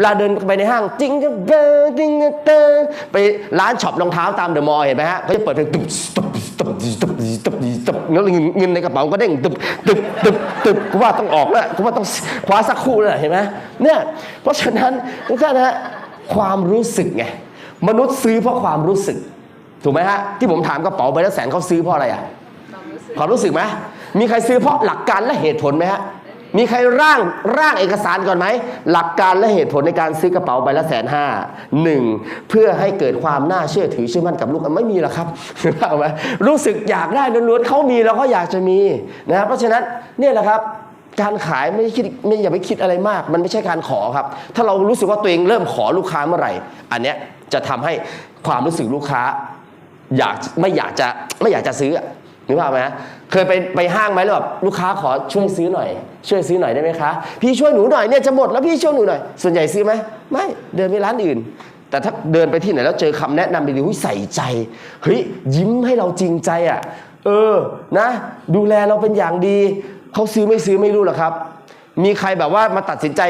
เวลาเดินไปในห้างจริงจะเบอร์จริงจะเตอไปร้านช็อปรองเท้าตามเดอะมอลล์เห็นไหมฮะเขาจะเปิดเพลงตึบตึบตึบตึบตึบตึบเงินเงินในกระเป๋าก็เด้งตึบตึบตึบตึบกูว่าต้องออกแล้วกูว่าต้องคว้าสักคู่แล้วเห็นไหมเนี่ยเพราะฉะนั้นทุกท่านฮะความรู้สึกไงมนุษย์ซื้อเพราะความรู้สึก ถูกไหมฮะที่ผมถามกระเป๋าใบละแสนเขาซื้อเพราะอะไรอะความรู้สึกไหมมีใครซื้อเพราะหลักการและเหตุผลไหมฮะ มีใครร่างร่างเอกสารก่อนไหม หลักการและเหตุผลในการซื้อกระเป๋าใบละแสนห้าหนึ่งเพื่อให้เกิดความน่าเชื่อถือเชื่อมั่นกับลูกไม่มีหรอกครับเอาไหมรู้สึกอยากได้ล้วนๆเขามีเราก็อยากจะมีนะครับเพราะฉะนั้นเนี่ยแหละครับการขายไม่ได้คิดไม่อย่าไปคิดอะไรมาก มันไม่ใช่การขอครับ ถ้าเรารู้สึกว่าตัวเองเริ่มขอลูกค้าเมื่อไหร่ อันเนี้ยจะทำให้ความรู้สึกลูกค้า อยากไม่อยากจะไม่อยากจะซื้อ นึกภาพไหมเคยไปไปห้างไหมแล้วแบบลูกค้าขอช่วยซื้อหน่อย ช่วยซื้อหน่อยได้ไหมคะ พี่ช่วยหนูหน่อยเนี่ยจะหมดแล้วพี่ช่วยหนูหน่อย ส่วนใหญ่ซื้อไหมไม่เดินไปร้านอื่น แต่ถ้าเดินไปที่ไหนแล้วเจอคำแนะนำดีๆหุ้ยใส่ใจเฮ้ยยิ้มให้เราจริงใจอะเออนะ ดูแลเราเป็นอย่างดีเขาซื้อไม่ซื้อไม่รู้หรอกครับ มีใครแบบว่ามาตัดสินใจ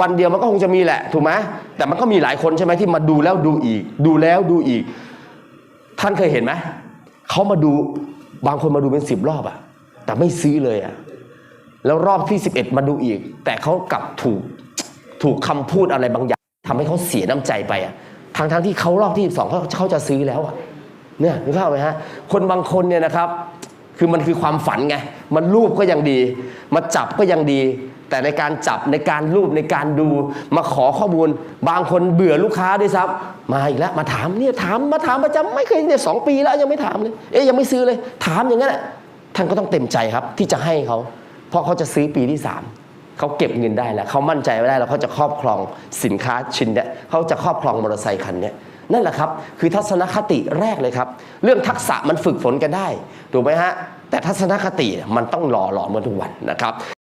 วันเดียวมันก็คงจะมีแหละถูกไหมแต่มันก็มีหลายคนใช่ไหมที่มาดูแล้วดูอีก ดูแล้วดูอีก ท่านเคยเห็นไหมเขามาดู บางคนมาดูเป็นสิบรอบอะแต่ไม่ซื้อเลยอะแล้วรอบที่สิบเอ็ดมาดูอีก แต่เขากลับถูกถูกคำพูดอะไรบางอย่างทำให้เขาเสียน้ำใจไปอะทางทั้งที่เขารอบที่สองเขาเขาจะซื้อแล้วอะเนี่ยนึกภาพไหมฮะคนบางคนเนี่ยนะครับ คือมันคือความฝันไง มันรูปก็ยังดี มาจับก็ยังดี แต่ในการจับในการรูปในการดูมาขอข้อมูล บางคนเบื่อลูกค้าด้วยซ้ำมาอีกแล้วมาถามเนี่ยถามมาถามประจำไม่เคยเนี่ยสองปีแล้วยังไม่ถามเลยเอ๊ยยังไม่ซื้อเลย ถามอย่างนั้นแหละท่านก็ต้องเต็มใจครับที่จะให้เขาเพราะเขาจะซื้อปีที่สามเขาเก็บเงินได้แล้วเขามั่นใจไว้ได้แล้วเขาจะครอบครองสินค้าชิ้นเนี้ยเขาจะครอบครองมอเตอร์ไซค์คันเนี้ยนั่นแหละครับ คือทัศนคติแรกเลยครับ เรื่องทักษะมันฝึกฝนกันได้ ถูกไหมฮะ แต่ทัศนคติมันต้องหล่อหลอมกันทุกวันนะครับ